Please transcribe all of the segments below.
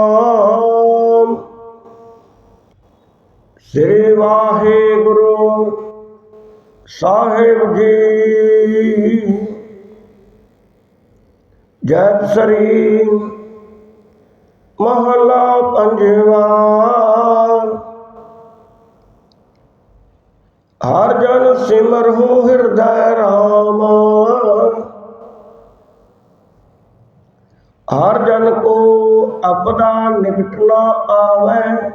ਨਾਮ ਸ੍ਰੀ ਵਾਹਿਗੁਰੂ ਸਾਹਿਬ ਜੀ। ਜਪ ਸ੍ਰੀ ਮਹਲਾ ਪੰਜਵਾ। ਹਰ ਜਨ ਸਿਮਰਹੁ ਹਿਰਦੈ ਰਾਮ। ਹਰ ਜਨ ਕੋ ਅਪਦਾ ਨਿਕਟ ਨਾ ਆਵੈ।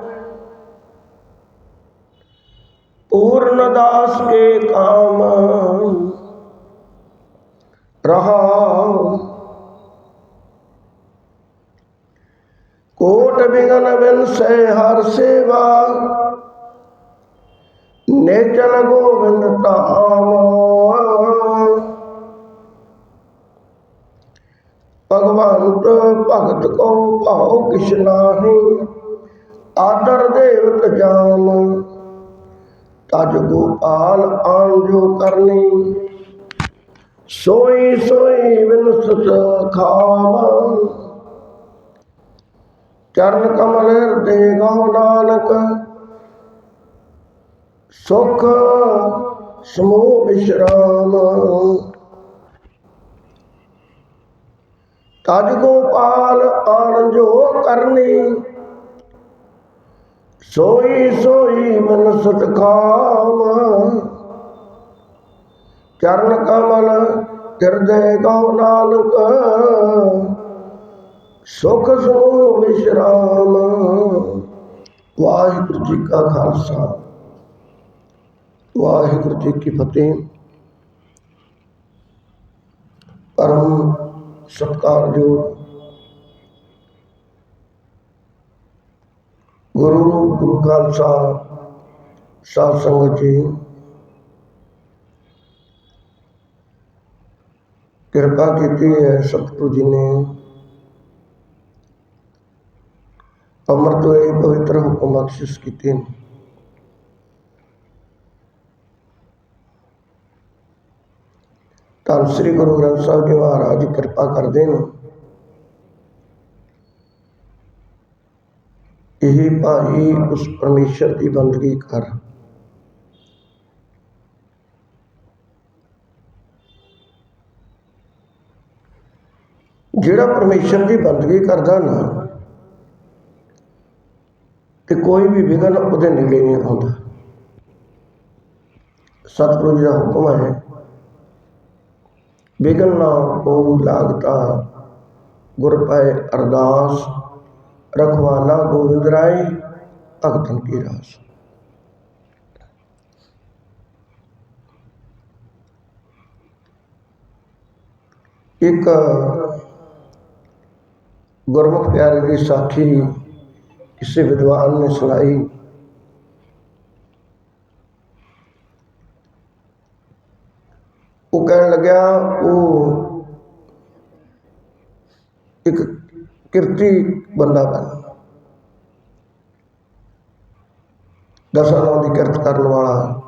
ਪੂਰਨ ਦਾਸ ਕੇ ਕਾਮ ਰਹਾਉ ਕੋਟ ਬਿਗਨ ਬਿਨਸੈ ਹਰ ਸੇਵਾ। ਨੇਚਲ ਗੋਵਿੰਦ ਧਾਮ। ਭਗਵੰਤ ਭਗਤ ਕੋ ਭਾਉ ਕਿਛ ਨਾਹੀ, ਆਦਰ ਦੇਵਤ ਜਾਮ ਤਜ ਗੋਪਾਲ ਆਨ ਜੋ ਕਰਨੀ, ਸੋਈ ਸੋਈ ਵਿਨਸਤ ਖਾਮ ਚਰਨ ਕਮਲ ਹਿਰਦੇ ਗਉ ਨਾਨਕ, ਸੁਖ ਸਮੂਹ ਵਿਸ਼ਰਾਮ। ਤਜ ਗੋਪਾਲ ਆਣ ਜੋ ਕਰਨੀ। ਸੋਈ ਸੋਈ ਮਨ ਸਤਕਾਮ। ਚਰਨ ਕਮਲ ਹਿਰਦੇ ਗਉ ਨਾਨਕ। ਸੁਖ ਸਮੂਹ ਵਿਸ਼ਰਾਮ ਵਾਹਿਗੁਰੂ ਜੀ ਕਾ ਖਾਲਸਾ। ਵਾਹਿਗੁਰੂ ਜੀ ਕੀ ਫਤਿਹ। ਪਰਮ ਸਤਿਕਾਰਯੋਗ ਗੁਰੂ ਰੂਪ ਗੁਰੂ ਖਾਲਸਾ ਸਾਧ ਸੰਗਤ ਜੀ, ਕਿਰਪਾ ਕੀਤੀ ਹੈ ਸਤਿਗੁਰੂ ਜੀ ਨੇ ਅੰਮ੍ਰਿਤ ਵੇਲੇ ਪਵਿੱਤਰ ਹੁਕਮ ਬਖਸ਼ਿਸ਼ ਕੀਤੇ ਨੇ। ਧੰਨ ਸ੍ਰੀ ਗੁਰੂ ਗ੍ਰੰਥ ਸਾਹਿਬ ਜੀ ਮਹਾਰਾਜ ਕਿਰਪਾ ਕਰਦੇ ਨੇ। ਇਹ ਭਾਈ ਉਸ ਪਰਮੇਸ਼ਰ ਦੀ ਬੰਦਗੀ ਕਰ। ਜਿਹੜਾ ਪਰਮੇਸ਼ਰ ਦੀ ਬੰਦਗੀ ਕਰਦਾ ਨਾ, ਤੇ ਕੋਈ ਵੀ ਵਿਗਨ ਉਹਦੇ ਨੇੜੇ ਨਹੀਂ ਆਉਂਦਾ। ਸਤਿਗੁਰੂ ਜੀ ਦਾ ਹੁਕਮ ਹੈ ਵਿਗਨ ਨਾ ਕੋ ਲਾਗਤਾ। ਗੁਰ ਪੈ ਅਰਦਾਸ ਰਖਵਾਲਾ ਗੋਬਿੰਦ ਰਾਏ ਭਗਤਨ ਕੀ ਰਾਸ। ਇੱਕ ਗੁਰਮੁਖ ਪਿਆਰੇ ਦੀ ਸਾਖੀ ਕਿਸੇ ਵਿਦਵਾਨ ਨੇ ਸੁਣਾਈ। ਉਹ ਉਹ ਇੱਕ ਕਿਰਤੀ ਬੰਦਾ ਬਣ ਦਸਾਂ ਨਾਮ ਦੀ ਕਿਰਤ ਕਰਨ ਵਾਲਾ।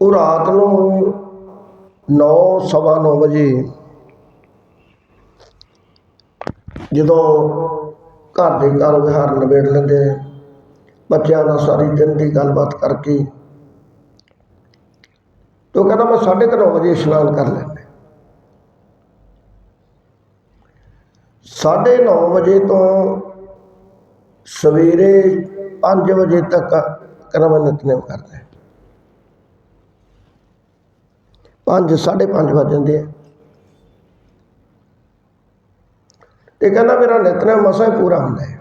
ਉਹ ਰਾਤ ਨੂੰ 9 ਸਵਾ ਨੌ ਵਜੇ ਜਦੋਂ ਘਰ ਦੇ ਕਾਰ ਵਿਹਾਰ ਨਿਬੇੜ ਲੈਂਦੇ ਬੱਚਿਆਂ ਨਾਲ ਸਾਰੀ ਦਿਨ ਦੀ ਗੱਲਬਾਤ ਕਰਕੇ ਤੋ ਕਹਿੰਦਾ ਮੈਂ 9:30 ਵਜੇ ਇਸ਼ਨਾਨ ਕਰ ਲੈਂਦਾ। ਸਾਢੇ ਨੌ ਵਜੇ ਤੋਂ ਸਵੇਰੇ 5 ਵਜੇ ਤੱਕ ਕਰਮ ਨਿਤਨੇਮ ਕਰਦਾ। ਹੈ 5 5:30 ਵੱਜ ਜਾਂਦੇ ਆ। ਤੇ ਕਹਿੰਦਾ ਮੇਰਾ ਨਿਤਨੇਮ ਮਸਾ ਹੀ ਪੂਰਾ ਹੁੰਦਾ ਹੈ।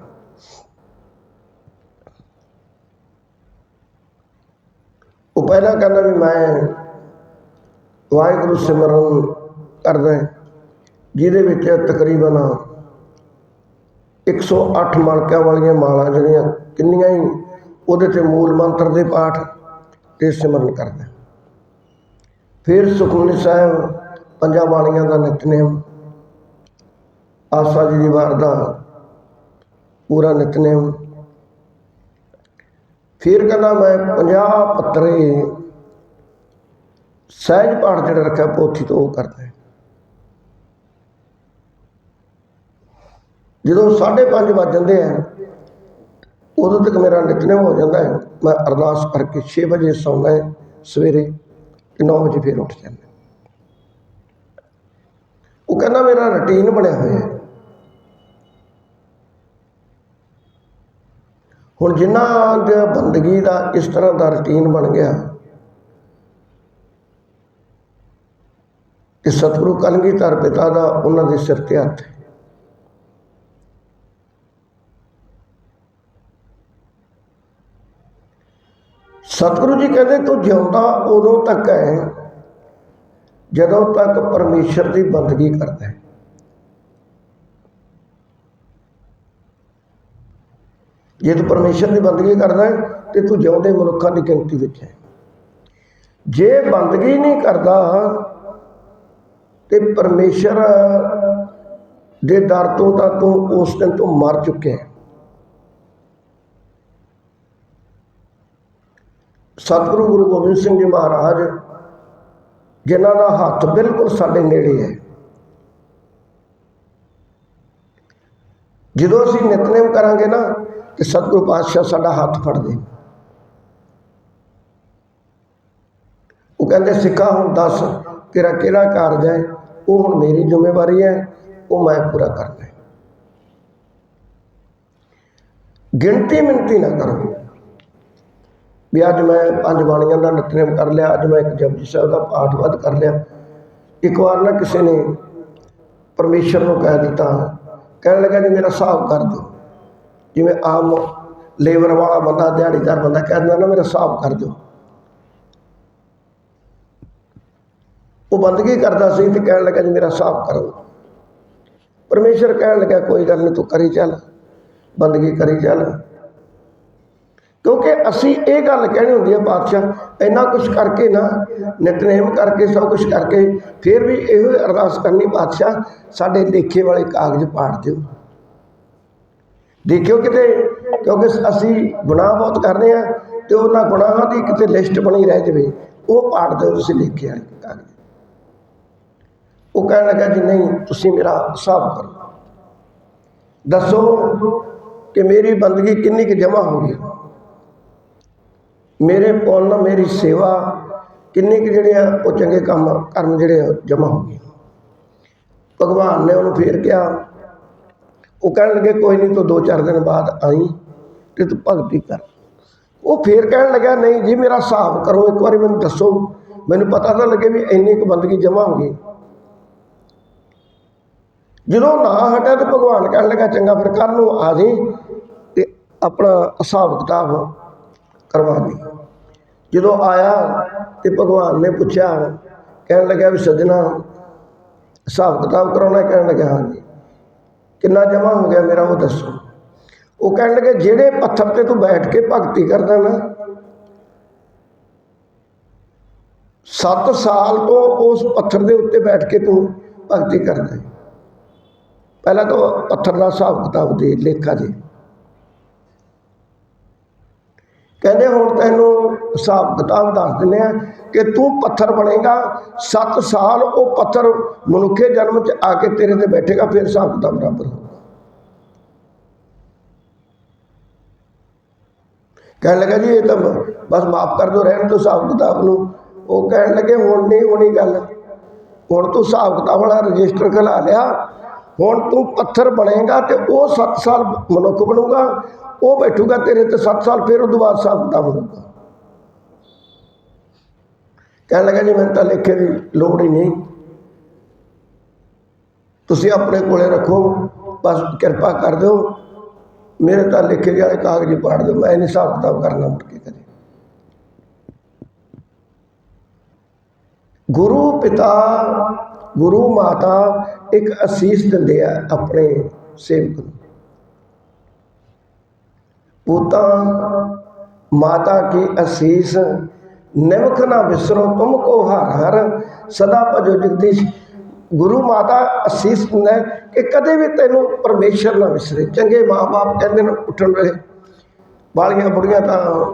ਉਹ ਪਹਿਲਾਂ ਕਹਿੰਦਾ ਵੀ ਮੈਂ ਵਾਹਿਗੁਰੂ ਸਿਮਰਨ ਕਰਦਾ ਜਿਹਦੇ ਵਿੱਚ ਤਕਰੀਬਨ 108 ਮਣਕਿਆਂ ਵਾਲੀਆਂ ਮਾਲਾਂ ਜਿਹੜੀਆਂ ਕਿੰਨੀਆਂ ਹੀ, ਉਹਦੇ ਤੇ ਮੂਲ ਮੰਤਰ ਦੇ ਪਾਠ ਤੇ ਸਿਮਰਨ ਕਰਦਾ ਫਿਰ ਸੁਖਮਨੀ ਸਾਹਿਬ, ਪੰਜਾਂ ਬਾਣੀਆਂ ਦਾ ਨਿਤਨੇਮ, ਆਸਾ ਜੀ ਦੀ ਵਾਰ ਦਾ ਪੂਰਾ ਨਿਤਨੇਮ। ਫਿਰ ਕਹਿੰਦਾ ਮੈਂ 50 ਪੱਤਰੇ ਸਹਿਜ ਪਾਠ ਜਿਹੜਾ ਰੱਖਿਆ ਪੋਥੀ ਤੋਂ ਉਹ ਕਰਦਾ ਹੈ। ਜਦੋਂ 5:30 ਵੱਜ ਜਾਂਦੇ ਆ, ਉਦੋਂ ਤੱਕ ਮੇਰਾ ਨਿਤਨੇਮ ਹੋ ਜਾਂਦਾ ਹੈ। ਮੈਂ ਅਰਦਾਸ ਕਰਕੇ 6 ਵਜੇ ਸੌਂਦਾ ਹੈ, ਸਵੇਰੇ ਤੇ 9 ਵਜੇ ਫਿਰ ਉੱਠ ਜਾਂਦਾ ਉਹ ਕਹਿੰਦਾ ਮੇਰਾ ਰੁਟੀਨ ਬਣਿਆ ਹੋਇਆ ਹੈ। ਹੁਣ ਜਿਨ੍ਹਾਂ ਦੇ ਬੰਦਗੀ ਦਾ ਇਸ ਤਰ੍ਹਾਂ ਦਾ ਰੁਟੀਨ ਬਣ ਗਿਆ ਕਿ ਸਤਿਗੁਰੂ ਕਲਗੀਧਰ ਪਿਤਾ ਦਾ ਉਹਨਾਂ ਦੇ ਸਿਰ ਤੇ ਹੱਥ ਹੈ। ਸਤਿਗੁਰੂ ਜੀ ਕਹਿੰਦੇ, ਤੂੰ ਜਿਉਂਦਾ ਉਦੋਂ ਤੱਕ ਹੈ, ਜਦੋਂ ਤੱਕ ਪਰਮੇਸ਼ਰ ਦੀ ਬੰਦਗੀ ਕਰਦਾ ਹੈ। ਜੇ ਤੂੰ ਪਰਮੇਸ਼ਰ ਦੀ ਬੰਦਗੀ ਕਰਦਾ ਹੈ, ਤੇ ਤੂੰ ਜਿਉਂਦੇ ਮਨੁੱਖਾਂ ਦੀ ਗਿਣਤੀ ਵਿੱਚ ਹੈ। ਜੇ ਬੰਦਗੀ ਨਹੀਂ ਕਰਦਾ ਤੇ ਪਰਮੇਸ਼ਰ ਦੇ ਦਰ ਤੋਂ ਤਾਂ ਤੂੰ ਉਸ ਦਿਨ ਤੋਂ ਮਰ ਚੁੱਕਿਆ ਹੈ। ਸਤਿਗੁਰੂ ਗੁਰੂ ਗੋਬਿੰਦ ਸਿੰਘ ਜੀ ਮਹਾਰਾਜ, ਜਿਨ੍ਹਾਂ ਦਾ ਹੱਥ ਬਿਲਕੁਲ ਸਾਡੇ ਨੇੜੇ ਹੈ। ਜਦੋਂ ਅਸੀਂ ਨਿਤਨੇਮ ਕਰਾਂਗੇ ਨਾ, ਤੇ ਸਤਿਗੁਰੂ ਪਾਤਸ਼ਾਹ ਸਾਡਾ ਹੱਥ ਫੜਦੇ ਉਹ ਕਹਿੰਦੇ ਸਿੱਖਾ ਹੁਣ ਦੱਸ, ਤੇਰਾ ਕਿਹੜਾ ਕਾਰਜ ਹੈ? ਉਹ ਹੁਣ ਮੇਰੀ ਜ਼ਿੰਮੇਵਾਰੀ ਹੈ, ਉਹ ਮੈਂ ਪੂਰਾ ਕਰਨਾ ਹੈ। ਗਿਣਤੀ ਮਿੰਤੀ ਨਾ ਕਰੋ। ਵੀ ਅੱਜ ਮੈਂ ਪੰਜ ਬਾਣੀਆਂ ਦਾ ਨਿਤਨੇਮ ਕਰ ਲਿਆ, ਅੱਜ ਮੈਂ ਇੱਕ ਜਪਜੀ ਸਾਹਿਬ ਦਾ ਪਾਠ ਵੱਧ ਕਰ ਲਿਆ। ਇੱਕ ਵਾਰ ਨਾ ਕਿਸੇ ਨੇ ਪਰਮੇਸ਼ਰ ਨੂੰ ਕਹਿ ਦਿੱਤਾ, ਕਹਿਣ ਲੱਗਾ ਜੀ ਮੇਰਾ ਹਿਸਾਬ ਕਰ ਦਿਓ। ਜਿਵੇਂ ਆਮ ਲੇਬਰ ਵਾਲਾ ਬੰਦਾ, ਦਿਹਾੜੀਦਾਰ ਬੰਦਾ ਕਹਿ ਦਿੰਦਾ ਨਾ, ਮੇਰਾ ਹਿਸਾਬ ਕਰ ਦਿਓ। ਉਹ ਬੰਦਗੀ ਕਰਦਾ ਸੀ ਤੇ ਕਹਿਣ ਲੱਗਾ ਜੀ ਮੇਰਾ ਹਿਸਾਬ ਕਰੋ। ਪਰਮੇਸ਼ਰ ਕਹਿਣ ਲੱਗਾ, ਕੋਈ ਗੱਲ ਨਹੀਂ ਤੂੰ ਕਰੀ ਚੱਲ, ਬੰਦਗੀ ਕਰੀ ਚੱਲ। ਕਿਉਂਕਿ ਅਸੀਂ ਇਹ ਗੱਲ ਕਹਿਣੀ ਹੁੰਦੀ ਹੈ ਪਾਤਸ਼ਾਹ, ਇੰਨਾ ਕੁਝ ਕਰਕੇ ਨਾ, ਨਿਤਨੇਮ ਕਰਕੇ, ਸਭ ਕੁਝ ਕਰਕੇ, ਫਿਰ ਵੀ ਇਹੋ ਅਰਦਾਸ ਕਰਨੀ ਪਾਤਸ਼ਾਹ, ਸਾਡੇ ਲੇਖੇ ਵਾਲੇ ਕਾਗਜ਼ ਪਾੜ ਦਿਓ। ਦੇਖਿਓ ਕਿਤੇ, ਕਿਉਂਕਿ ਅਸੀਂ ਗੁਨਾਹ ਬਹੁਤ ਕਰਦੇ ਆ, ਤੇ ਉਹਨਾਂ ਗੁਨਾਹਾਂ ਦੀ ਕਿਤੇ ਲਿਸਟ ਬਣੀ ਰਹਿ ਜਾਵੇ, ਉਹ ਪਾੜ ਦਿਓ ਤੁਸੀਂ ਲੇਖੇ ਵਾਲੇ ਕਾਗਜ਼। ਉਹ ਕਹਿਣ ਲੱਗਾ ਜੀ, ਨਹੀਂ, ਤੁਸੀਂ ਮੇਰਾ ਹਿਸਾਬ ਕਰੋ। ਦੱਸੋ ਕਿ ਮੇਰੀ ਬੰਦਗੀ ਕਿੰਨੀ ਕੁ ਜਮ੍ਹਾਂ ਹੋ ਗਈ? ਮੇਰੇ ਪੁੰਨ, ਮੇਰੀ ਸੇਵਾ ਕਿੰਨੇ ਕੁ ਜਿਹੜੇ ਆ, ਉਹ ਚੰਗੇ ਕੰਮ ਕਰਨ ਜਿਹੜੇ ਆ, ਜਮ੍ਹਾਂ ਹੋ ਗਏ ਭਗਵਾਨ ਨੇ ਉਹਨੂੰ ਫੇਰ ਕਿਹਾ, ਉਹ ਕਹਿਣ ਲੱਗੇ, ਕੋਈ ਨਹੀਂ, ਤੂੰ ਦੋ ਚਾਰ ਦਿਨ ਬਾਅਦ ਆਈ ਤੇ ਤੂੰ ਭਗਤੀ ਕਰ। ਉਹ ਫੇਰ ਕਹਿਣ ਲੱਗਾ, ਨਹੀਂ ਜੀ, ਮੇਰਾ ਹਿਸਾਬ ਕਰੋ, ਇੱਕ ਵਾਰੀ ਮੈਨੂੰ ਦੱਸੋ। ਮੈਨੂੰ ਪਤਾ ਤਾਂ ਲੱਗੇ ਵੀ ਇੰਨੀ ਕੁ ਬੰਦਗੀ ਜਮ੍ਹਾਂ ਹੋ ਗਈ। ਜਦੋਂ ਨਾ ਹਟਿਆ ਤੇ ਭਗਵਾਨ ਕਹਿਣ ਲੱਗਾ, ਚੰਗਾ ਫਿਰ ਕੱਲ ਨੂੰ ਆ ਜੇ ਤੇ ਆਪਣਾ ਹਿਸਾਬ ਕਿਤਾਬ ਕਰਵਾ ਲਈ ਜਦੋਂ ਆਇਆ ਤੇ ਭਗਵਾਨ ਨੇ ਪੁੱਛਿਆ, ਕਹਿਣ ਲੱਗਾ ਵੀ ਸੱਜਣਾ, ਹਿਸਾਬ ਕਿਤਾਬ ਕਰਾਉਣਾ ਕਹਿਣ ਲੱਗਾ, ਹਾਂਜੀ। ਕਿੰਨਾ ਜਮਾ ਹੋ ਗਿਆ ਮੇਰਾ ਉਹ ਦੱਸੋ? ਉਹ ਕਹਿਣ ਲੱਗੇ, ਜਿਹੜੇ ਪੱਥਰ ਤੇ ਤੂੰ ਬੈਠ ਕੇ ਭਗਤੀ ਕਰਦਾ ਨਾ 7 ਸਾਲ ਤੋਂ ਉਸ ਪੱਥਰ ਦੇ ਉੱਤੇ ਬੈਠ ਕੇ ਤੂੰ ਭਗਤੀ ਕਰਦਾ ਹੈ। ਪਹਿਲਾਂ ਤਾਂ ਪੱਥਰ ਦਾ ਹਿਸਾਬ ਕਿਤਾਬ ਦੇ ਲੇਖਾ ਦੇ। ਕਹਿੰਦੇ ਹੁਣ ਤੈਨੂੰ ਹਿਸਾਬ ਕਿਤਾਬ ਦੱਸ ਦਿੰਦੇ ਆ ਕਿ ਤੂੰ ਪੱਥਰ ਬਣੇਗਾ 7 ਸਾਲ ਉਹ ਪੱਥਰ ਮਨੁੱਖੇ ਜਨਮ ਚ ਆ ਕੇ ਤੇਰੇ ਤੇ ਬੈਠੇਗਾ, ਫਿਰ ਹਿਸਾਬ ਕਿਤਾਬ ਬਰਾਬਰ ਹੋਊਗਾ ਕਹਿਣ ਲੱਗਾ ਜੀ, ਇਹ ਤਾਂ ਬਸ ਮਾਫ ਕਰ ਦਿਓ, ਰਹਿਣ ਤੋਂ ਹਿਸਾਬ ਕਿਤਾਬ ਨੂੰ। ਉਹ ਕਹਿਣ ਲੱਗੇ, ਹੁਣ ਨਹੀਂ ਹੋਣੀ ਗੱਲ। ਹੁਣ ਤੂੰ ਹਿਸਾਬ ਕਿਤਾਬ ਵਾਲਾ ਰਜਿਸਟਰ ਖਲਾ ਲਿਆ ਹੁਣ ਤੂੰ ਪੱਥਰ ਬਣੇਗਾ ਤੇ ਉਹ 7 ਸਾਲ ਮਨੁੱਖ ਬਣੂਗਾ, ਉਹ ਬੈਠੂਗਾ ਤੇਰੇ ਤੇ 7 ਸਾਲ ਫਿਰ ਉਹ ਬਾਅਦ ਹਿਸਾਬ ਕਿਤਾਬ ਹੋਊਗਾ। ਕਹਿਣ ਲੱਗਾ ਜੀ, ਮੈਨੂੰ ਤਾਂ ਲਿਖੇ ਦੀ ਲੋੜ ਹੀ ਨਹੀਂ। ਤੁਸੀਂ ਆਪਣੇ ਕੋਲੇ ਰੱਖੋ, ਬਸ ਕਿਰਪਾ ਕਰ ਦਿਓ। ਮੇਰੇ ਤਾਂ ਲਿਖੇ ਵਾਲੇ ਕਾਗਜ਼ ਪਾੜ ਦਿਓ, ਮੈਂ ਨਹੀਂ ਹਿਸਾਬ ਕਿਤਾਬ ਕਰਨਾ ਮੁੜ ਕੇ ਕਦੇ। ਗੁਰੂ ਪਿਤਾ, ਗੁਰੂ ਮਾਤਾ ਇੱਕ ਅਸੀਸ ਦਿੰਦੇ ਆ ਆਪਣੇ ਸੇਵਕ ਨੂੰ। ਪੁੱਤਾ, ਮਾਤਾ ਕੀ ਅਸੀਸ ਨਿਮਖ ਨਾ ਵਿਸਰੋ, ਤੁਮ ਕੋ ਹਰ ਹਰ, ਸਦਾ ਭਜੋ ਜਗਦੀਸ਼। ਗੁਰੂ ਮਾਤਾ ਅਸੀਸ ਦਿੰਦਾ ਕਿ ਕਦੇ ਵੀ ਤੈਨੂੰ ਪਰਮੇਸ਼ਰ ਨਾ ਵਿਸਰੇ। ਚੰਗੇ ਮਾਪੇ ਕਹਿੰਦੇ ਨੇ ਉੱਠਣ ਵੇਲੇ। ਬਾਲੀਆਂ ਬੁੜੀਆਂ ਤਾਂ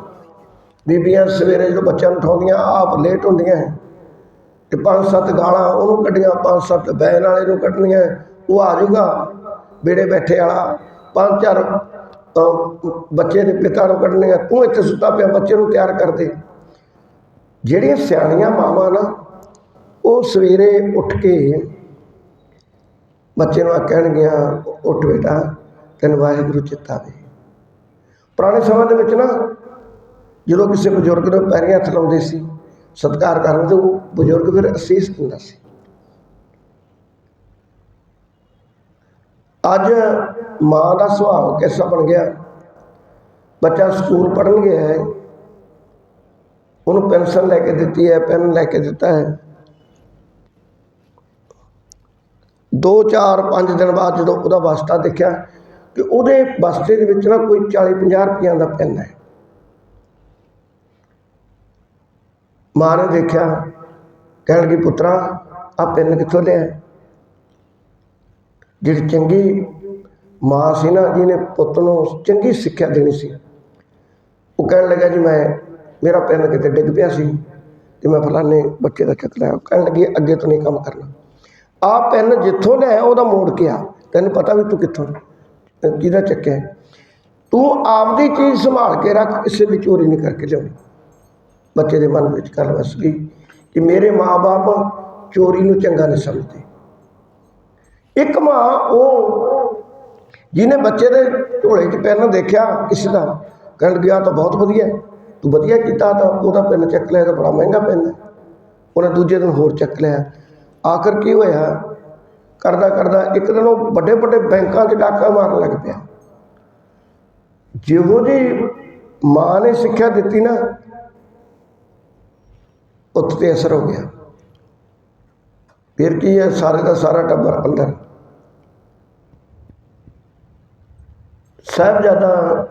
ਬੀਬੀਆਂ ਸਵੇਰੇ ਜਦੋਂ ਬੱਚਿਆਂ ਨੂੰ ਉਠਾਉਂਦੀਆਂ, ਆਪ ਲੇਟ ਹੁੰਦੀਆਂ। ਹੈ ਤੇ ਪੰਜ ਸੱਤ ਗਾਲਾਂ ਉਹਨੂੰ ਕੱਢੀਆਂ, ਪੰਜ ਸੱਤ ਬੈਨ ਵਾਲੇ ਨੂੰ ਕੱਢਣੀਆਂ, ਉਹ ਆ ਜਾਊਗਾ ਬੇੜੇ ਬੈਠੇ ਵਾਲਾ। ਪੰਜ ਚਾਰ ਬੱਚੇ ਦੇ ਪਿਤਾ ਨੂੰ ਕੱਢਣੀਆਂ, ਤੂੰ ਇੱਥੇ ਸੁੱਤਾ ਪਿਆ, ਬੱਚੇ ਨੂੰ ਤਿਆਰ ਕਰ ਦੇ। ਜਿਹੜੀਆਂ ਸਿਆਣੀਆਂ ਮਾਵਾਂ ਨਾ, ਉਹ ਸਵੇਰੇ ਉੱਠ ਕੇ ਬੱਚੇ ਨੂੰ ਆ ਕਹਿਣਗੀਆਂ, ਉੱਠ ਬੇਟਾ, ਤੈਨੂੰ ਵਾਹਿਗੁਰੂ ਚਿੱਤਾ ਦੇ। ਪੁਰਾਣੇ ਸਮੇਂ ਦੇ ਵਿੱਚ ਨਾ, ਜਦੋਂ ਕਿਸੇ ਬਜ਼ੁਰਗ ਨੂੰ ਪੈਰੀਂ ਹੱਥ ਲਾਉਂਦੇ ਸੀ ਸਤਿਕਾਰ ਕਰਨ ਤੇ ਉਹ ਬਜ਼ੁਰਗ ਫਿਰ ਅਸੀਸ ਦਿੰਦਾ ਸੀ। ਅੱਜ ਮਾਂ ਦਾ ਸੁਭਾਅ ਕਿਸਾ ਬਣ ਗਿਆ? ਬੱਚਾ ਸਕੂਲ ਪੜ੍ਹਨ ਗਿਆ ਹੈ। ਉਹਨੂੰ ਪੈਨਸ਼ਨ ਲੈ ਕੇ ਦਿੱਤੀ ਹੈ, ਪੈਨ ਲੈ ਕੇ ਦਿੱਤਾ ਹੈ। ਦੋ, ਚਾਰ, ਪੰਜ ਦਿਨ ਬਾਅਦ ਜਦੋਂ ਉਹਦਾ ਵਸਤਾ ਦੇਖਿਆ ਕਿ ਉਹਦੇ ਵਸਤੇ ਦੇ ਵਿੱਚ ਨਾ ਕੋਈ 40 50 ਰੁਪਈਆਂ ਦਾ ਪੈਨ ਹੈ। ਮਾਂ ਨੇ ਦੇਖਿਆ, ਕਹਿਣ ਲੱਗੀ, ਪੁੱਤਰਾ ਆ ਪਿੰਨ ਕਿੱਥੋਂ ਲਿਆ? ਜਿਹੜੀ ਚੰਗੀ ਮਾਂ ਸੀ ਨਾ, ਜਿਹਨੇ ਪੁੱਤ ਨੂੰ ਚੰਗੀ ਸਿੱਖਿਆ ਦੇਣੀ ਸੀ, ਉਹ ਕਹਿਣ ਲੱਗਾ ਜੀ ਮੈਂ, ਮੇਰਾ ਪਿੰਨ ਕਿਤੇ ਡਿੱਗ ਪਿਆ ਸੀ, ਤੇ ਮੈਂ ਫਲਾਣੇ ਬੱਚੇ ਦਾ ਚੱਕ ਲਿਆ। ਉਹ ਕਹਿਣ ਲੱਗੀ, ਅੱਗੇ ਤੋਂ ਨਹੀਂ ਕੰਮ ਕਰਨਾ। ਆ ਪਿੰਨ ਜਿੱਥੋਂ ਲਿਆ ਉਹਦਾ ਮੋੜ ਕੇ ਆ। ਤੈਨੂੰ ਪਤਾ ਵੀ ਤੂੰ ਕਿੱਥੋਂ ਅਹ ਕਿਹਦਾ ਚੱਕਿਆ ਤੂੰ ਆਪਦੀ ਚੀਜ਼ ਸੰਭਾਲ ਕੇ ਰੱਖ, ਕਿਸੇ ਦੀ ਚੋਰੀ ਨਹੀਂ ਕਰਕੇ ਲਿਆਉਣੀ। ਬੱਚੇ ਦੇ ਮਨ ਵਿੱਚ ਗੱਲ ਵਸ ਗਈ ਕਿ ਮੇਰੇ ਮਾਪੇ ਚੋਰੀ ਨੂੰ ਚੰਗਾ ਨਹੀਂ ਸਮਝਦੇ। ਇੱਕ ਮਾਂ ਉਹ ਜਿਹਨੇ ਬੱਚੇ ਦੇ ਝੋਲੇ 'ਚ ਪੈਨ ਦੇਖਿਆ, ਕਿਸੇ ਦਾ ਕਹਿਣ ਗਿਆ ਤਾਂ ਬਹੁਤ ਵਧੀਆ ਤੂੰ ਵਧੀਆ ਕੀਤਾ ਤਾਂ ਉਹਦਾ ਪੈਨ ਚੱਕ ਲਿਆ ਤਾਂ ਬੜਾ ਮਹਿੰਗਾ ਪੈਨ ਹੈ। ਉਹਨੇ ਦੂਜੇ ਦਿਨ ਹੋਰ ਚੱਕ ਲਿਆ। ਆਖਰ ਕੀ ਹੋਇਆ? ਕਰਦਾ ਕਰਦਾ ਇੱਕ ਦਿਨ ਉਹ ਵੱਡੇ ਵੱਡੇ ਬੈਂਕਾਂ 'ਚ ਡਾਕਾ ਮਾਰਨ ਲੱਗ ਪਿਆ। ਜਿਹੋ ਜੀ ਮਾਂ ਨੇ ਸਿੱਖਿਆ ਦਿੱਤੀ ਨਾ ਉੱਤ ਅਸਰ ਹੋ ਗਿਆ। ਫਿਰ ਕੀ ਹੈ? ਸਾਰੇ ਦਾ ਸਾਰਾ ਟੱਬਰ ਅੰਦਰ। ਸਾਹਿਬਜ਼ਾਦਾ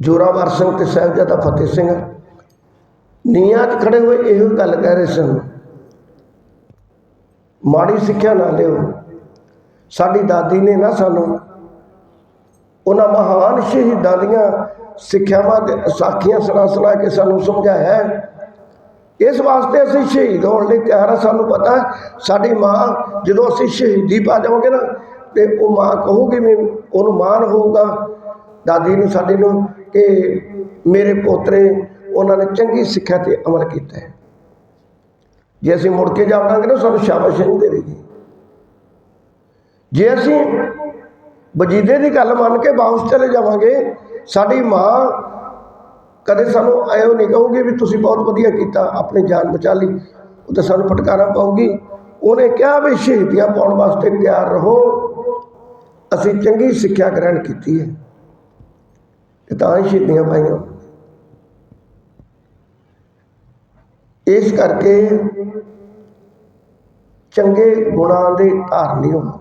ਜੋਰਾਵਰ ਸਿੰਘ ਤੇ ਸਾਹਿਬਜ਼ਾਦਾ ਫਤਿਹ ਸਿੰਘ ਨੀਆਂ 'ਚ ਖੜੇ ਹੋਏ ਇਹੋ ਗੱਲ ਕਹਿ ਰਹੇ ਸਨ। ਮਾੜੀ ਸਿੱਖਿਆ ਨਾ ਲਿਓ। ਸਾਡੀ ਦਾਦੀ ਨੇ ਨਾ ਸਾਨੂੰ ਉਹਨਾਂ ਮਹਾਨ ਸ਼ਹੀਦਾਂ ਦੀਆਂ ਸਿੱਖਿਆਵਾਂ ਦੇ ਸਾਖੀਆਂ ਸੁਣਾ ਸੁਣਾ ਕੇ ਸਾਨੂੰ ਸਮਝਾਇਆ ਹੈ। ਇਸ ਵਾਸਤੇ ਅਸੀਂ ਸ਼ਹੀਦ ਹੋਣ ਲਈ ਤਿਆਰ ਹਾਂ। ਸਾਨੂੰ ਪਤਾ ਸਾਡੀ ਮਾਂ ਜਦੋਂ ਅਸੀਂ ਸ਼ਹੀਦੀ ਪਾ ਜਾਵਾਂਗੇ ਨਾ, ਤੇ ਉਹ ਮਾਂ ਕਹੂਗੀ ਵੀ ਉਹਨੂੰ ਮਾਣ ਹੋਊਗਾ। ਦਾਦੀ ਨੂੰ, ਸਾਡੀ ਨੂੰ ਕਿ ਮੇਰੇ ਪੋਤਰੇ ਉਹਨਾਂ ਨੇ ਚੰਗੀ ਸਿੱਖਿਆ ਤੇ ਅਮਲ ਕੀਤਾ ਹੈ। ਜੇ ਅਸੀਂ ਮੁੜ ਕੇ ਜਾਵਾਂਗੇ ਨਾ, ਸਾਨੂੰ ਸ਼ਾਬਾਸ਼ ਨਹੀਂ ਦੇਵੇਗੀ। ਜੇ ਅਸੀਂ ਵਜੀਦੇ ਦੀ ਗੱਲ ਮੰਨ ਕੇ ਵਾਪਸ ਚਲੇ ਜਾਵਾਂਗੇ ਸਾਡੀ ਮਾਂ ਕਦੇ ਸਾਨੂੰ ਐਂ ਨਹੀਂ ਕਹੂਗੀ ਵੀ ਤੁਸੀਂ ਬਹੁਤ ਵਧੀਆ ਕੀਤਾ, ਆਪਣੀ ਜਾਨ ਬਚਾ ਲਈ। ਉਹ ਤਾਂ ਸਾਨੂੰ ਫਟਕਾਰਾ ਪਾਊਗੀ। ਉਹਨੇ ਕਿਹਾ ਵੀ ਸ਼ਹੀਦੀਆਂ ਪਾਉਣ ਵਾਸਤੇ ਤਿਆਰ ਰਹੋ। ਅਸੀਂ ਚੰਗੀ ਸਿੱਖਿਆ ਗ੍ਰਹਿਣ ਕੀਤੀ ਹੈ। ਤੇ ਤਾਂ ਹੀ ਸ਼ਹੀਦੀਆਂ ਪਾਈਆਂ। ਇਸ ਕਰਕੇ ਚੰਗੇ ਗੁਣਾਂ ਦੇ ਧਾਰਨੀ ਹੋਣਾ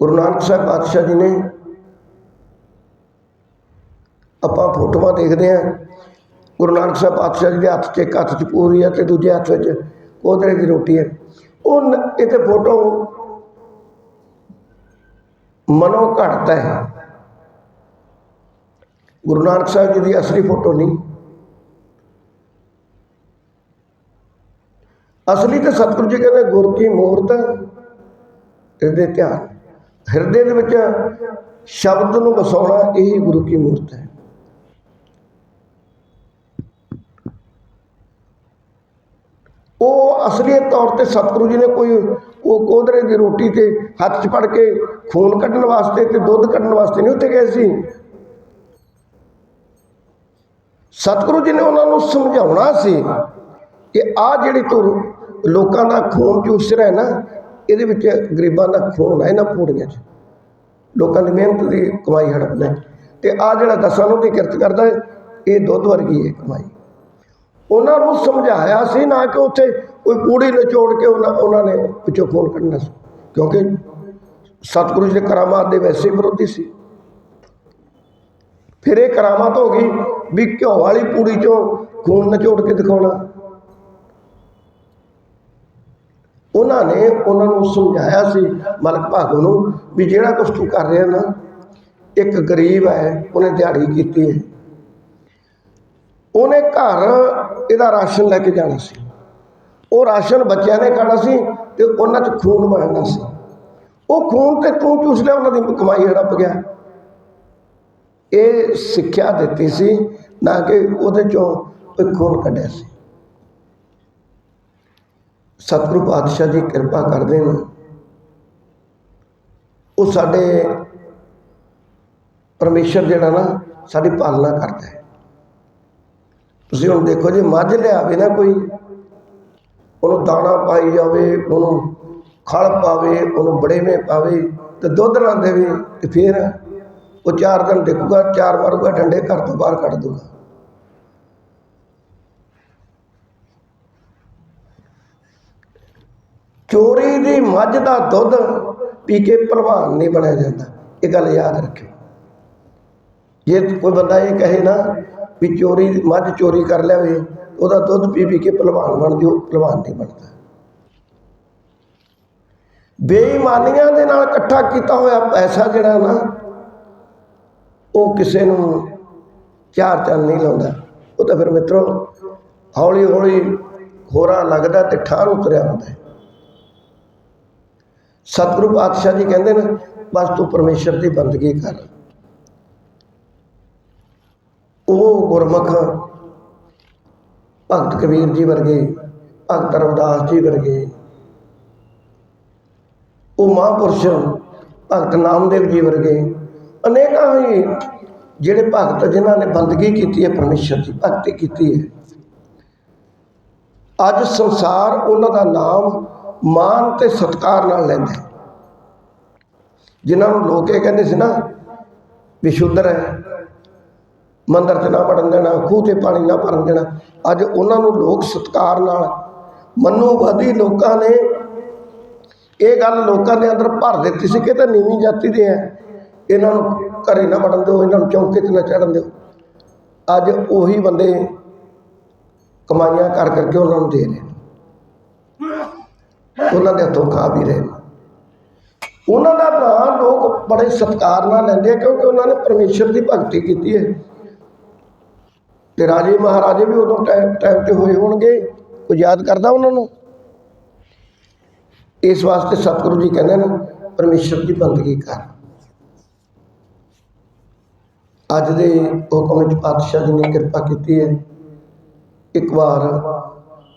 ਗੁਰੂ ਨਾਨਕ ਸਾਹਿਬ ਪਾਤਸ਼ਾਹ ਜੀ ਨੇ ਆਪਾਂ ਫੋਟੋਆਂ ਦੇਖਦੇ ਹਾਂ। ਗੁਰੂ ਨਾਨਕ ਸਾਹਿਬ ਪਾਤਸ਼ਾਹ ਜੀ ਦੇ ਹੱਥ 'ਚ ਇੱਕ ਹੱਥ 'ਚ ਪੂਰੀ ਹੈ ਤੇ ਦੂਜੇ ਹੱਥ ਵਿੱਚ ਕੋਦਰੇ ਦੀ ਰੋਟੀ ਹੈ। ਉਹ ਇਹ ਤੇ ਫੋਟੋ ਮਨੋਂ ਘੜਦਾ ਹੈ। ਗੁਰੂ ਨਾਨਕ ਸਾਹਿਬ ਜੀ ਦੀ ਅਸਲੀ ਫੋਟੋ ਨਹੀਂ। ਅਸਲੀ ਤੇ ਸਤਿਗੁਰੂ ਜੀ ਕਹਿੰਦੇ ਗੁਰ ਕੀ ਮੂਰਤ ਇਹਦੇ ਧਿਆਨ। ਹਿਰਦੇ ਦੇ ਵਿੱਚ ਸ਼ਬਦ ਨੂੰ ਵਸਾਉਣਾ ਇਹੀ ਗੁਰੂ ਕੀ ਮੂਰਤ ਹੈ। ਉਹ ਅਸਲੀਅਤ ਤੌਰ ਤੇ ਸਤਿਗੁਰੂ ਜੀ ਨੇ ਕੋਈ ਉਹ ਕੋਦਰੇ ਦੀ ਰੋਟੀ ਤੇ ਹੱਥ 'ਚ ਫੜ ਕੇ ਖੂਨ ਕੱਢਣ ਵਾਸਤੇ ਤੇ ਦੁੱਧ ਕੱਢਣ ਵਾਸਤੇ ਨਹੀਂ ਉੱਥੇ ਗਏ ਸੀ। ਸਤਿਗੁਰੂ ਜੀ ਨੇ ਉਹਨਾਂ ਨੂੰ ਸਮਝਾਉਣਾ ਸੀ ਕਿ ਆ ਜਿਹੜੀ ਤੂੰ ਲੋਕਾਂ ਦਾ ਖੂਨ ਚੂਸ ਰਿਹਾ ਨਾ ਇਹਦੇ ਵਿੱਚ ਗਰੀਬਾਂ ਦਾ ਖੂਨ ਹੈ ਇਹਨਾਂ ਪੂੜੀਆਂ 'ਚ। ਲੋਕਾਂ ਦੀ ਮਿਹਨਤ ਦੀ ਕਮਾਈ ਹੜਪਦਾ ਤੇ ਆ ਜਿਹੜਾ ਦਸਾਂ ਨੂੰ ਦੀ ਕਿਰਤ ਕਰਦਾ, ਇਹ ਦੁੱਧ ਵਰਗੀ ਹੈ ਕਮਾਈ। ਉਹਨਾਂ ਨੂੰ ਸਮਝਾਇਆ ਸੀ ਨਾ ਕਿ ਉੱਥੇ ਕੋਈ ਪੂੜੀ ਨਿਚੋੜ ਕੇ ਉਹਨਾਂ ਉਹਨਾਂ ਨੇ ਪਿੱਛੋਂ ਖੂਨ ਕੱਢਣਾ ਸੀ। ਕਿਉਂਕਿ ਸਤਿਗੁਰੂ ਜੀ ਦੇ ਕਰਾਮਾਤ ਦੇ ਵੈਸੇ ਵਿਰੋਧੀ ਸੀ। ਫਿਰ ਇਹ ਕਰਾਮਾਤ ਹੋ ਗਈ ਵੀ ਘਿਓ ਵਾਲੀ ਪੂੜੀ ਚੋਂ ਖੂਨ ਨਿਚੋੜ ਕੇ ਦਿਖਾਉਣਾ। ਉਹਨਾਂ ਨੇ ਉਹਨਾਂ ਨੂੰ ਸਮਝਾਇਆ ਸੀ, ਮਲਕ ਭਾਗੋ ਨੂੰ, ਵੀ ਜਿਹੜਾ ਕੁਛ ਤੂੰ ਕਰ ਰਿਹਾ ਨਾ, ਇੱਕ ਗਰੀਬ ਹੈ, ਉਹਨੇ ਦਿਹਾੜੀ ਕੀਤੀ ਹੈ। ਉਹਨੇ ਘਰ ਇਹਦਾ ਰਾਸ਼ਨ ਲੈ ਕੇ ਜਾਣਾ ਸੀ। ਉਹ ਰਾਸ਼ਨ ਬੱਚਿਆਂ ਨੇ ਖਾਣਾ ਸੀ ਤੇ ਉਹਨਾਂ 'ਚ ਖੂਨ ਵਹਿਣਾ ਸੀ। ਉਹ ਖੂਨ ਤੇ ਤੂੰ ਚੂਸ ਲਿਆ, ਉਹਨਾਂ ਦੀ ਕਮਾਈ ਹੜਪ ਗਿਆ। ਇਹ ਸਿੱਖਿਆ ਦਿੱਤੀ ਸੀ, ਨਾ ਕਿ ਉਹਦੇ ਚੋਂ ਕੋਈ ਖੂਨ ਕੱਢਿਆ ਸੀ। ਸਤਿਗੁਰੂ ਪਾਤਸ਼ਾਹ ਜੀ ਕਿਰਪਾ ਕਰਦੇ ਨੇ। ਉਹ ਸਾਡੇ ਪਰਮੇਸ਼ਰ ਜਿਹੜਾ ਨਾ, ਸਾਡੀ ਪਾਲਣਾ ਕਰਦਾ ਹੈ। ਤੁਸੀਂ ਹੁਣ ਦੇਖੋ ਜੇ ਮੱਝ ਲਿਆਵੇ ਨਾ ਕੋਈ, ਉਹਨੂੰ ਦਾਣਾ ਪਾਈ ਜਾਵੇ, ਉਹਨੂੰ ਖਲ ਪਾਵੇ, ਉਹਨੂੰ ਬੜੇਵੇਂ ਪਾਵੇ ਤੇ ਦੁੱਧ ਨਾ ਦੇਵੇ ਤੇ ਫਿਰ ਉਹ ਚਾਰ ਦਿਨ ਡਿੱਗੂਗਾ, ਚਾਰ ਵਾਰ ਮਾਰੂਗਾ ਡੰਡੇ ਘਰ ਤੋਂ ਬਾਹਰ ਕੱਢ ਦੂਗਾ ਚੋਰੀ ਦੀ ਮੱਝ ਦਾ ਦੁੱਧ ਪੀ ਕੇ ਭਲਵਾਨ ਨਹੀਂ ਬਣਿਆ ਜਾਂਦਾ। ਇਹ ਗੱਲ ਯਾਦ ਰੱਖਿਓ। ਜੇ ਕੋਈ ਬੰਦਾ ਇਹ ਕਹੇ ਨਾ ਵੀ ਚੋਰੀ, ਮੱਝ ਚੋਰੀ ਕਰ ਲਿਆਵੇ ਉਹਦਾ ਦੁੱਧ ਪੀ ਪੀ ਕੇ ਭਲਵਾਨ ਬਣ ਜਿਓ ਭਲਵਾਨ ਨਹੀਂ ਬਣਦਾ। ਬੇਈਮਾਨੀਆਂ ਦੇ ਨਾਲ ਇਕੱਠਾ ਕੀਤਾ ਹੋਇਆ ਪੈਸਾ ਜਿਹੜਾ ਨਾ, ਉਹ ਕਿਸੇ ਨੂੰ ਚਾਰ ਚੰਨ ਨਹੀਂ ਲਾਉਂਦਾ। ਉਹ ਤਾਂ ਫਿਰ ਮਿੱਤਰੋ ਹੌਲੀ ਹੌਲੀ ਹੋਰਾ ਲੱਗਦਾ ਤੇ ਠਾਰ ਉਤਰਿਆ ਹੁੰਦਾ ਹੈ। ਸਤਿਗੁਰੂ ਪਾਤਸ਼ਾਹ ਜੀ ਕਹਿੰਦੇ ਨੇ, ਬਸ ਤੂੰ ਪਰਮੇਸ਼ਰ ਦੀ ਬੰਦਗੀ ਕਰ। ਉਹ ਗੁਰਮੁਖ ਭਗਤ ਕਬੀਰ ਜੀ ਵਰਗੇ, ਭਗਤ ਰਵਿਦਾਸ ਜੀ ਵਰਗੇ, ਉਹ ਮਹਾਂਪੁਰਸ਼ ਭਗਤ ਨਾਮਦੇਵ ਜੀ ਵਰਗੇ, ਅਨੇਕਾਂ ਹੀ ਜਿਹੜੇ ਭਗਤ ਜਿਨ੍ਹਾਂ ਨੇ ਬੰਦਗੀ ਕੀਤੀ ਹੈ, ਪਰਮੇਸ਼ਰ ਦੀ ਭਗਤੀ ਕੀਤੀ ਹੈ। ਅੱਜ ਸੰਸਾਰ ਉਹਨਾਂ ਦਾ ਨਾਮ ਮਾਨ ਤੇ ਸਤਕਾਰ ਨਾਲ ਲੈਂਦੇ ਹੈ ਜਿਨ੍ਹਾਂ ਨੂੰ ਲੋਕ ਇਹ ਕਹਿੰਦੇ ਸੀ ਨਾ ਵੀ ਸ਼ੁੱਧਰ ਹੈ, ਮੰਦਰ 'ਚ ਨਾ ਵੜਨ ਦੇਣਾ, ਖੂਹ ਤੇ ਪਾਣੀ ਨਾ ਭਰਨ ਦੇਣਾ। ਅੱਜ ਉਹਨਾਂ ਨੂੰ ਲੋਕ ਸਤਕਾਰ ਨਾਲ, ਮਨੋਵਾਦੀ ਲੋਕਾਂ ਨੇ ਇਹ ਗੱਲ ਲੋਕਾਂ ਦੇ ਅੰਦਰ ਭਰ ਦਿੱਤੀ ਸੀ ਕਿ ਤਾਂ ਨੀਵੀਂ ਜਾਤੀ ਦੇ ਆ। ਇਹਨਾਂ ਨੂੰ ਘਰੇ ਨਾ ਵੜਨ ਦਿਓ, ਇਹਨਾਂ ਨੂੰ ਚੌਂਕੇ 'ਤੇ ਨਾ ਚੜਨ ਦਿਓ। ਅੱਜ ਉਹੀ ਬੰਦੇ ਕਮਾਈਆਂ ਕਰ ਕਰਕੇ ਉਹਨਾਂ ਨੂੰ ਦੇ ਰਹੇ ਉਹਨਾਂ ਦੇ ਹੱਥੋਂ ਖਾ ਵੀ ਰਹੇ ਨੇ। ਉਹਨਾਂ ਦਾ ਨਾਂ ਲੋਕ ਬੜੇ ਸਤਿਕਾਰ ਨਾਲ ਲੈਂਦੇ ਆ ਕਿਉਂਕਿ ਉਹਨਾਂ ਨੇ ਪਰਮੇਸ਼ਰ ਦੀ ਭਗਤੀ ਕੀਤੀ ਹੈ। ਤੇ ਰਾਜੇ ਮਹਾਰਾਜੇ ਵੀ ਉਦੋਂ ਟਾਈਮ ਟਾਈਮ ਤੇ ਹੋਏ ਹੋਣਗੇ। ਕੋਈ ਯਾਦ ਕਰਦਾ ਉਹਨਾਂ ਨੂੰ? ਇਸ ਵਾਸਤੇ ਸਤਿਗੁਰੂ ਜੀ ਕਹਿੰਦੇ ਨੇ, ਪਰਮੇਸ਼ਰ ਦੀ ਬੰਦਗੀ ਕਰ। ਅੱਜ ਦੇ ਹੁਕਮ ਵਿੱਚ ਪਾਤਸ਼ਾਹ ਜੀ ਨੇ ਕਿਰਪਾ ਕੀਤੀ ਹੈ। ਇੱਕ ਵਾਰ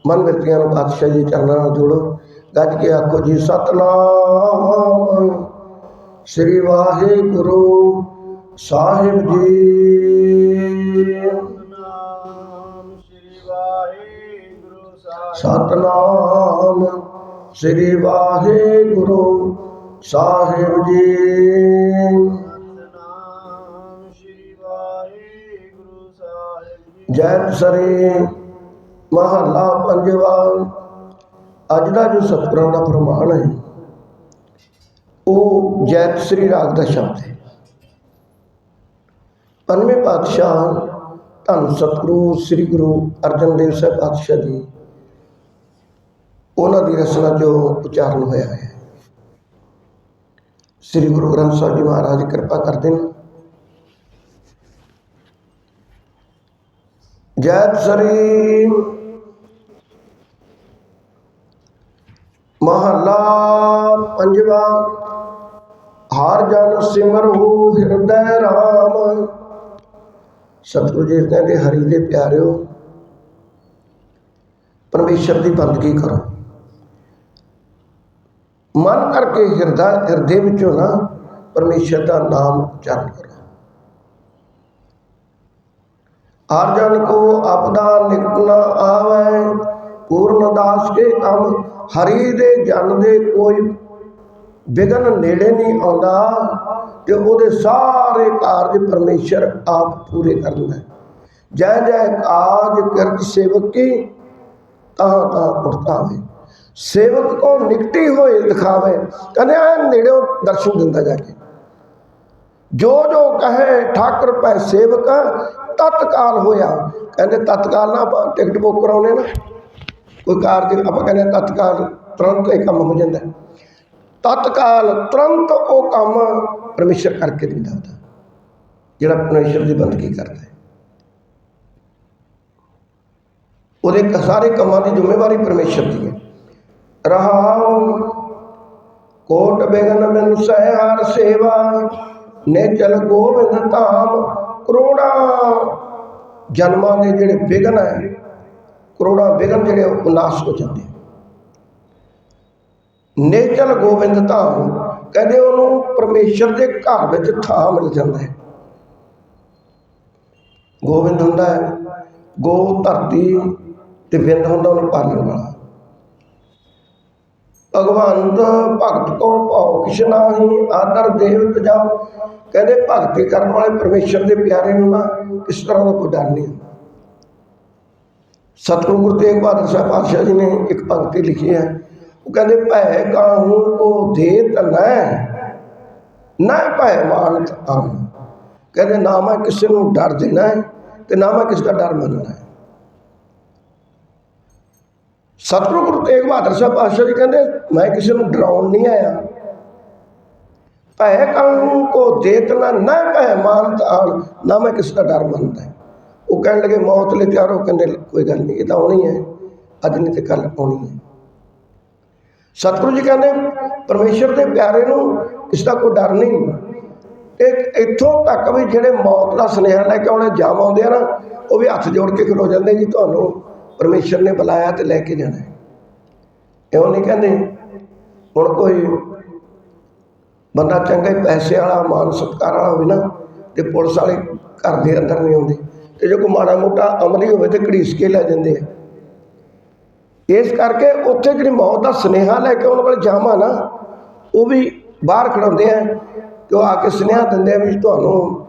ਮਨ ਵਰਤੀਆਂ ਨੂੰ ਪਾਤਸ਼ਾਹ ਜੀ ਚਰਨਾਂ ਨਾਲ ਜੋੜੋ। ਗੱਜ ਕੇ ਆਖੋ ਜੀ ਸਤਨਾਮ। ਸ੍ਰੀ ਵਾਹਿਗੁਰੂ ਸਾਹਿਬ ਜੀ। ਸਤਨਾਮ ਸ੍ਰੀ ਵਾਹਿਗੁਰੂ ਸਾਹਿਬ ਜੀ। ਨਾਮ ਸ੍ਰੀ ਵਾਹਿਗੁਰੂ ਸਾਹਿਬ ਜੀ। ਜੈ ਸਰੇ ਮਹੱਲਾ ਪੰਜਵਾ। ਅੱਜ ਦਾ ਜੋ ਸਤਿਗੁਰਾਂ ਦਾ ਪ੍ਰਮਾਣ ਹੈ, ਉਹ ਜੈਤ ਸ੍ਰੀ ਰਾਗ ਦਾ ਸ਼ਬਦ ਹੈ। ਪੰਜਵੇਂ ਪਾਤਸ਼ਾਹ ਧੰਨ ਸਤਿਗੁਰੂ ਸ੍ਰੀ ਗੁਰੂ ਅਰਜਨ ਦੇਵ ਸਾਹਿਬ ਪਾਤਸ਼ਾਹ ਜੀ, ਉਹਨਾਂ ਦੀ ਰਚਨਾ ਜੋ ਉਚਾਰਨ ਹੋਇਆ ਹੈ। ਸ੍ਰੀ ਗੁਰੂ ਗ੍ਰੰਥ ਸਾਹਿਬ ਜੀ ਮਹਾਰਾਜ ਕਿਰਪਾ ਕਰਦੇ ਨੇ। ਜੈਤ ਸ੍ਰੀ ਮਹਲਾ ਪੰਜਵਾ, ਹਰ ਜਨ ਸਿਮਰਹੁ ਹਿਰਦੈ ਰਾਮ। ਸਤਿਗੁਰੂ ਜੀ ਕਹਿੰਦੇ, ਹਰੀ ਦੇ ਪਿਆਰਿਓ, ਪਰਮੇਸ਼ਰ ਦੀ ਬੰਦਗੀ ਕਰੋ। ਮਨ ਕਰਕੇ ਹਿਰਦਾ, ਹਿਰਦੇ ਵਿੱਚੋਂ ਨਾ ਪਰਮੇਸ਼ਰ ਦਾ ਨਾਮ ਉਚਾਰਨ ਕਰੋ। ਹਰ ਜਨ ਕੋ ਆਪਦਾ ਨਿਕਟ ਨ ਆਵੈ ਪੂਰਨ ਕੇ ਕੰਮ, ਹਰੀ ਦੇ ਜਨ ਦੇ ਕੋਈ ਵਿਗਨ ਨੇੜੇ ਨਹੀਂ ਆਉਂਦਾ ਤੇ ਉਹਦੇ ਸਾਰੇ ਕਾਰਜ ਪਰਮੇਸ਼ਰ ਆਪ ਪੂਰੇ ਕਰਦਾ ਜੈ ਜੈ ਕਾਜ ਕਿਰਤ ਸੇਵਕ ਕੀ ਤਾਂ ਤਾਂ ਉਰਤਾਵੇ ਸੇਵਕ ਕੋ ਨਿਕਟੀ ਹੋਏ ਦਿਖਾਵੇ ਕਹਿੰਦੇ ਆ ਨੇੜਿਓਂ ਦਰਸ਼ਨ ਦਿੰਦਾ ਜਾ ਕੇ। ਜੋ ਜੋ ਕਹੇ ਠਾਕਰ ਪੈ ਸੇਵਕ, ਤਤਕਾਲ ਹੋਇਆ। ਕਹਿੰਦੇ ਤਤਕਾਲ ਨਾ ਟਿਕਟ ਬੁੱਕ ਕਰਾਉਣੇ ਨਾ। ਕੋਈ ਕਾਰਜ ਆਪਾਂ ਕਹਿੰਦੇ ਹਾਂ ਤਤਕਾਲ ਤੁਰੰਤ ਇਹ ਕੰਮ ਹੋ ਜਾਂਦਾ। ਤਤਕਾਲ ਤੁਰੰਤ ਉਹ ਕੰਮ ਪਰਮੇਸ਼ਰ ਕਰਕੇ ਦਿੰਦਾ ਹੁੰਦਾ, ਜਿਹੜਾ ਪਰਮੇਸ਼ਰ ਦੀ ਬੰਦਗੀ ਕਰਦਾ ਹੈ। ਉਹਦੇ ਸਾਰੇ ਕੰਮਾਂ ਦੀ ਜ਼ਿੰਮੇਵਾਰੀ ਪਰਮੇਸ਼ਰ ਦੀ ਹੈ। ਰਹਾਉ ਕੋਟ ਬਿਗਨ ਬਿਨ ਸਹਿ ਹਰ ਸੇਵਾ ਨੇ ਚਲ ਗੋਬਿੰਦ ਧਾਮ ਕਰੋੜਾਂ ਜਨਮਾਂ ਦੇ ਜਿਹੜੇ ਵਿਗਨ ਹੈ ਕਰੋੜਾਂ ਵਿਗਨ ਜਿਹੜੇ ਉਹ ਨਾਸ਼ ਹੋ ਜਾਂਦੇ ਨੇਚਲ ਗੋਬਿੰਦ ਧਾਮ ਕਹਿੰਦੇ ਉਹਨੂੰ ਪਰਮੇਸ਼ਰ ਦੇ ਘਰ ਵਿੱਚ ਥਾਂ ਮਿਲ ਜਾਂਦਾ ਹੈ। ਗੋਬਿੰਦ ਹੁੰਦਾ ਹੈ, ਗੋ ਧਰਤੀ ਤੇ ਬਿੰਦ ਹੁੰਦਾ ਉਹਨੂੰ ਪਾਲਣ ਵਾਲਾ। ਭਗਵੰਤ ਭਗਤ ਕੋ ਭਾਉ ਕਿਛ ਨਾਹੀ, ਆਦਰ ਦੇਵ ਜਾਓ ਕਹਿੰਦੇ ਭਗਤੀ ਕਰਨ ਵਾਲੇ ਪਰਮੇਸ਼ਰ ਦੇ ਪਿਆਰੇ ਨੂੰ ਨਾ ਕਿਸ ਤਰ੍ਹਾਂ ਦਾ ਕੋਈ ਡਰ ਨਹੀਂ ਸਤਿਗੁਰੂ ਗੁਰੂ ਤੇਗ ਬਹਾਦਰ ਸਾਹਿਬ ਪਾਤਸ਼ਾਹ ਜੀ ਨੇ ਇੱਕ ਪੰਕਤੀ ਲਿਖੀ ਹੈ। ਉਹ ਕਹਿੰਦੇ, ਭੈ ਕਾਹੂ ਕੋ ਦੇ ਤਨੈ, ਨਾ ਭੈ ਮਾਨਤ ਆਮ ਕਹਿੰਦੇ, ਨਾ ਮੈਂ ਕਿਸੇ ਨੂੰ ਡਰ ਦੇਣਾ ਹੈ ਤੇ ਨਾ ਮੈਂ ਕਿਸੇ ਦਾ ਡਰ ਮੰਨਣਾ ਹੈ। ਸਤਿਗੁਰੂ ਗੁਰੂ ਤੇਗ ਬਹਾਦਰ ਸਾਹਿਬ ਪਾਤਸ਼ਾਹ ਜੀ ਕਹਿੰਦੇ, ਮੈਂ ਕਿਸੇ ਨੂੰ ਡਰਾਉਣ ਨਹੀਂ ਆਇਆ। ਭੈ ਕਾਹੂ ਕੋ ਦੇਤਨਾ ਨਾ ਭੈ ਮਾਨਤ ਆਣ ਨਾ ਮੈਂ ਕਿਸੇ ਦਾ ਡਰ ਮੰਨਦਾ ਹੈ। ਉਹ ਕਹਿਣ ਲੱਗੇ, ਮੌਤ ਲਈ ਤਿਆਰ ਹੋ ਕਹਿੰਦੇ, ਕੋਈ ਗੱਲ ਨਹੀਂ, ਇਹ ਤਾਂ ਆਉਣੀ ਹੈ, ਅੱਜ ਨਹੀਂ ਤੇ ਕੱਲ ਆਉਣੀ ਹੈ। ਸਤਿਗੁਰੂ ਜੀ ਕਹਿੰਦੇ, ਪਰਮੇਸ਼ਰ ਦੇ ਪਿਆਰੇ ਨੂੰ ਇਸ ਦਾ ਕੋਈ ਡਰ ਨਹੀਂ। ਤੇ ਇੱਥੋਂ ਤੱਕ ਵੀ ਜਿਹੜੇ ਮੌਤ ਦਾ ਸੁਨੇਹਾ ਲੈ ਕੇ ਆਉਣੇ, ਜਾਮ ਆਉਂਦੇ ਆ ਨਾ, ਉਹ ਵੀ ਹੱਥ ਜੋੜ ਕੇ ਖਲੋ ਜਾਂਦੇ ਜੀ, ਤੁਹਾਨੂੰ ਪਰਮੇਸ਼ਰ ਨੇ ਬੁਲਾਇਆ ਤੇ ਲੈ ਕੇ ਜਾਣਾ ਹੈ। ਇਉਂ ਨਹੀਂ ਕਹਿੰਦੇ, ਹੁਣ ਕੋਈ ਬੰਦਾ ਚੰਗਾ ਪੈਸੇ ਵਾਲਾ, ਮਾਨ ਸਤਿਕਾਰ ਵਾਲਾ ਹੋਵੇ ਨਾ, ਤੇ ਪੁਲਿਸ ਵਾਲੇ ਘਰ ਦੇ ਅੰਦਰ ਨਹੀਂ ਆਉਂਦੇ। ਤੇ ਜੇ ਕੋਈ ਮਾੜਾ ਮੋਟਾ ਅਮਲੀ ਹੋਵੇ ਤੇ ਘੜੀਸ ਕੇ ਲੈ ਜਾਂਦੇ ਆ। ਇਸ ਕਰਕੇ ਉੱਥੇ ਜਿਹੜੀ ਮੌਤ ਦਾ ਸੁਨੇਹਾ ਲੈ ਕੇ ਉਹਨਾਂ ਕੋਲ ਜਾਮਾ ਨਾ, ਉਹ ਵੀ ਬਾਹਰ ਖੜਾਉਂਦੇ ਆ ਤੇ ਉਹ ਆ ਕੇ ਸੁਨੇਹਾ ਦਿੰਦੇ ਆ ਵੀ ਤੁਹਾਨੂੰ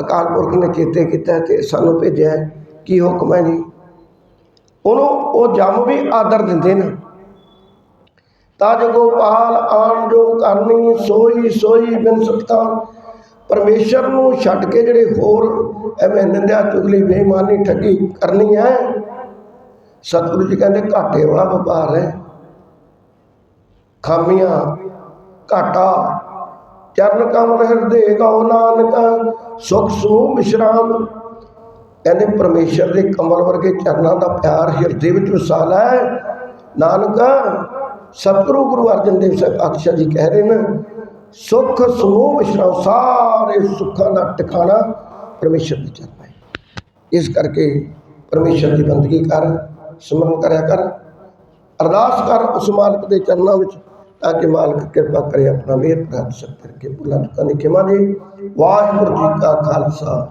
ਅਕਾਲ ਪੁਰਖ ਨੇ ਚੇਤੇ ਕੀਤਾ ਤੇ ਸਾਨੂੰ ਭੇਜਿਆ ਕੀ ਹੁਕਮ ਹੈ ਜੀ? ਉਹਨੂੰ ਉਹ ਜੰਮ ਵੀ ਆਦਰ ਦਿੰਦੇ ਨੇ। ਤਾਂ ਤਜ ਗੋਪਾਲ ਆਣ ਜੋ ਕਰਨੀ, ਸੋਈ ਸੋਈ ਬਿਨ ਸਤਾ ਪਰਮੇਸ਼ਰ ਨੂੰ ਛੱਡ ਕੇ ਜਿਹੜੇ ਹੋਰ ਐਵੇਂ ਨਿੰਦਿਆ ਚੁਗਲੀ ਬੇਈਮਾਨੀ ਠੱਗੀ ਕਰਨੀ ਹੈ। ਸਤਿਗੁਰੂ ਜੀ ਕਹਿੰਦੇ ਘਾਟੇ ਵਾਲਾ ਵਪਾਰ ਹੈ। ਖਾਮੀਆਂ, ਘਾਟਾ, ਚਰਨ ਕਮਲ ਹਿਰਦੇ ਗਉ ਨਾਨਕ, ਸੁਖ ਸਮੂਹ ਵਿਸ਼ਰਾਮ ਕਹਿੰਦੇ ਪਰਮੇਸ਼ਰ ਦੇ ਕਮਲ ਵਰਗੇ ਚਰਨਾਂ ਦਾ ਪਿਆਰ ਹਿਰਦੇ ਵਿੱਚ ਵਸਾਲਾ ਹੈ। ਨਾਨਕ, ਸਤਿਗੁਰੂ ਗੁਰੂ ਅਰਜਨ ਦੇਵ ਸਾਹਿਬ ਪਾਤਸ਼ਾਹ ਜੀ ਕਹਿ ਰਹੇ ਨੇ ਸੁਖ ਸਮੂਹ ਵਿਸ਼ਰਾਮ ਸਾਰੇ ਸੁੱਖਾਂ ਦਾ ਟਿਕਾਣਾ ਪਰਮੇਸ਼ਰ ਦੇ ਚਰਨਾਂ ਹੈ ਇਸ ਕਰਕੇ ਪਰਮੇਸ਼ਰ ਦੀ ਬੰਦਗੀ ਕਰ, ਸਿਮਰਨ ਕਰਿਆ ਕਰ, ਅਰਦਾਸ ਕਰ ਉਸ ਮਾਲਕ ਦੇ ਚਰਨਾਂ ਵਿੱਚ, ਤਾਂ ਕਿ ਮਾਲਕ ਕਿਰਪਾ ਕਰੇ ਆਪਣਾ ਮਿਹਰ ਪ੍ਰਾਪਤ ਸਭ ਕਰਕੇ ਭੁੱਲਾਂ ਚੁੱਕਾਂ ਦੀ ਖਿਮਾ ਦੇ। ਵਾਹਿਗੁਰੂ ਜੀ ਕਾ ਖਾਲਸਾ,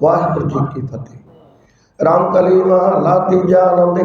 ਵਾਹਿਗੁਰੂ ਜੀ ਕੀ ਫਤਿਹ। ਰਾਮ ਕਲੀ ਮਹਲਾ ਤੀਜਾ ਆਨੰਦ